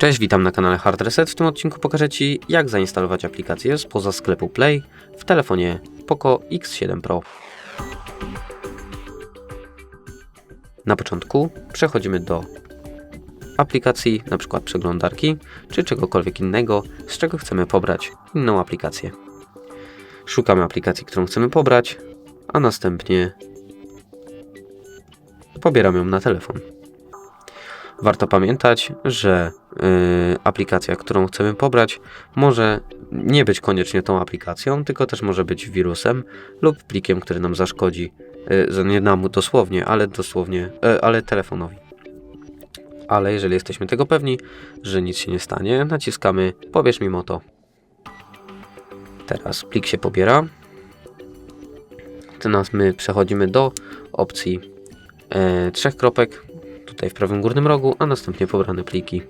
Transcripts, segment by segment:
Cześć, witam na kanale Hard Reset. W tym odcinku pokażę Ci, jak zainstalować aplikację spoza sklepu Play w telefonie Poco X7 Pro. Na początku przechodzimy do aplikacji, przykład przeglądarki, czy czegokolwiek innego, z czego chcemy pobrać inną aplikację. Szukamy aplikacji, którą chcemy pobrać, a następnie pobieramy ją na telefon. Warto pamiętać, że y, aplikacja, którą chcemy pobrać, może nie być koniecznie tą aplikacją, tylko też może być wirusem lub plikiem, który nam zaszkodzi. Y, że nie nam dosłownie, ale dosłownie, y, ale telefonowi. Ale jeżeli jesteśmy tego pewni, że nic się nie stanie, naciskamy pobierz mimo to. Teraz plik się pobiera. Teraz my przechodzimy do opcji e, trzech kropek tutaj w prawym górnym rogu, a następnie pobrane pliki.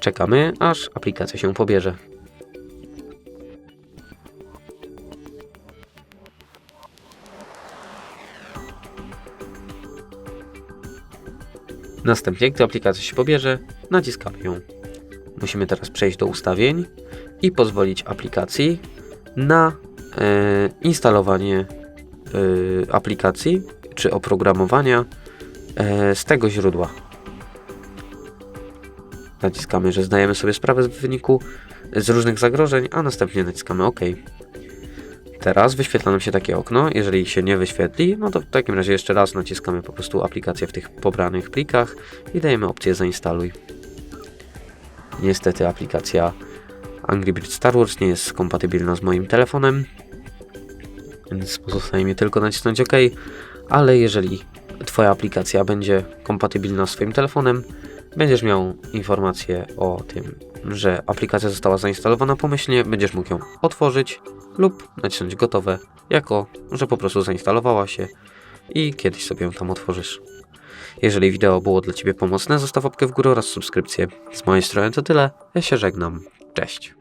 Czekamy, aż aplikacja się pobierze. Następnie, gdy aplikacja się pobierze, naciskamy ją. Musimy teraz przejść do ustawień i pozwolić aplikacji na e, instalowanie e, aplikacji czy oprogramowania z tego źródła. Naciskamy, że zdajemy sobie sprawę z wyniku z różnych zagrożeń, a następnie naciskamy OK. Teraz wyświetla nam się takie okno. Jeżeli się nie wyświetli, no to w takim razie jeszcze raz naciskamy po prostu aplikację w tych pobranych plikach i dajemy opcję zainstaluj. Niestety aplikacja Angry Birds Star Wars nie jest kompatybilna z moim telefonem, więc pozostaje mi tylko nacisnąć OK, ale jeżeli Twoja aplikacja będzie kompatybilna z Twoim telefonem, będziesz miał informację o tym, że aplikacja została zainstalowana pomyślnie, będziesz mógł ją otworzyć lub nacisnąć gotowe, jako że po prostu zainstalowała się i kiedyś sobie ją tam otworzysz. Jeżeli wideo było dla Ciebie pomocne, zostaw łapkę w górę oraz subskrypcję. Z mojej strony to tyle, ja się żegnam, cześć.